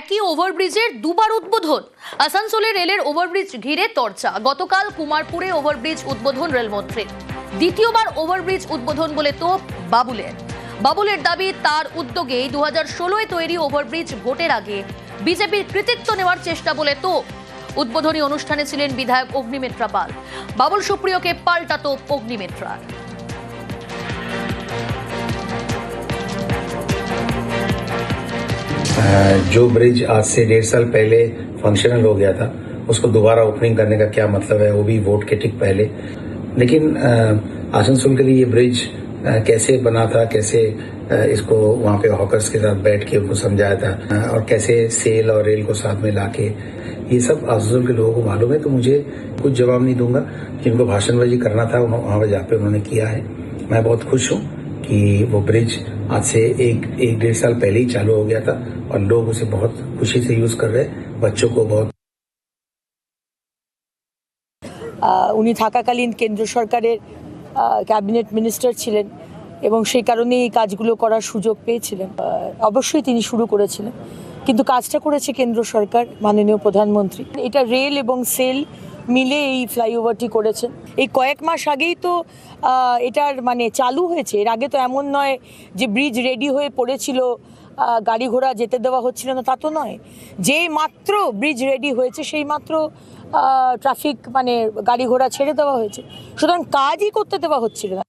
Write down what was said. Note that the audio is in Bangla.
একই ওভারব্রিজের দুবার উদ্বোধন। আসানসোলে রেলের ওভারব্রিজ ঘিরে তর্চা। গতকাল কুমারপুরে ওভারব্রিজ উদ্বোধন রেলমন্ত্রী দ্বিতীয়বার ওভারব্রিজ উদ্বোধন বলে তো বাবুলের। বাবুলের দাবি, তার উদ্যোগেই দু হাজার ষোলোয় তৈরি ওভারব্রিজ ভোটের আগে বিজেপির কৃতিত্ব নেওয়ার চেষ্টা বলে তো উদ্বোধনী অনুষ্ঠানে ছিলেন বিধায়ক অগ্নিমিত্রা পাল। বাবুল সুপ্রিয়কে পাল্টাতো অগ্নিমিত্রার जो ब्रिज आज से डेढ़ साल पहले फंक्शनल हो गया था, उसको दोबारा ओपनिंग करने का क्या मतलब है, वो भी वोट के ठीक पहले। लेकिन आसनसोल के लिए ये ब्रिज कैसे बना था, कैसे इसको वहाँ पे हॉकर्स के साथ बैठ के उनको समझाया था और कैसे सेल और रेल को साथ में लाके, ये सब आसनसोल के लोगों को मालूम है तो मुझे कुछ जवाब नहीं दूँगा। जिनको भाषणबाजी करना था वहाँ पर जाके उन्होंने किया है। मैं बहुत खुश हूँ। कि वो ब्रिज आज से एक एक डेढ़ साल पहले ही चालू हो गया था और लोग उसे बहुत खुशी से यूज कर रहे हैं बच्चों को बहुत আহ, উনি থাকাকালীন কেন্দ্র সরকারের আহ, ক্যাবিনেট মিনিস্টার ছিলেন এবং সেই কারণে এই কাজগুলো করার সুযোগ পেয়েছিলেন আহ, অবশ্যই তিনি শুরু করেছিলেন কিন্তু কাজটা করেছে কেন্দ্র সরকার মাননীয় প্রধানমন্ত্রী এটা রেল এবং সেল মিলে এই ফ্লাইওভারটি করেছেন এই কয়েক মাস আগেই তো এটার মানে চালু হয়েছে। এর আগে তো এমন নয় যে ব্রিজ রেডি হয়ে পড়েছিল গাড়ি ঘোড়া যেতে দেওয়া হচ্ছিল না, তা তো নয়। যেই মাত্র ব্রিজ রেডি হয়েছে, সেই মাত্র ট্রাফিক মানে গাড়ি ঘোড়া ছেড়ে দেওয়া হয়েছে। সুতরাং কাজই করতে দেওয়া হচ্ছিল না।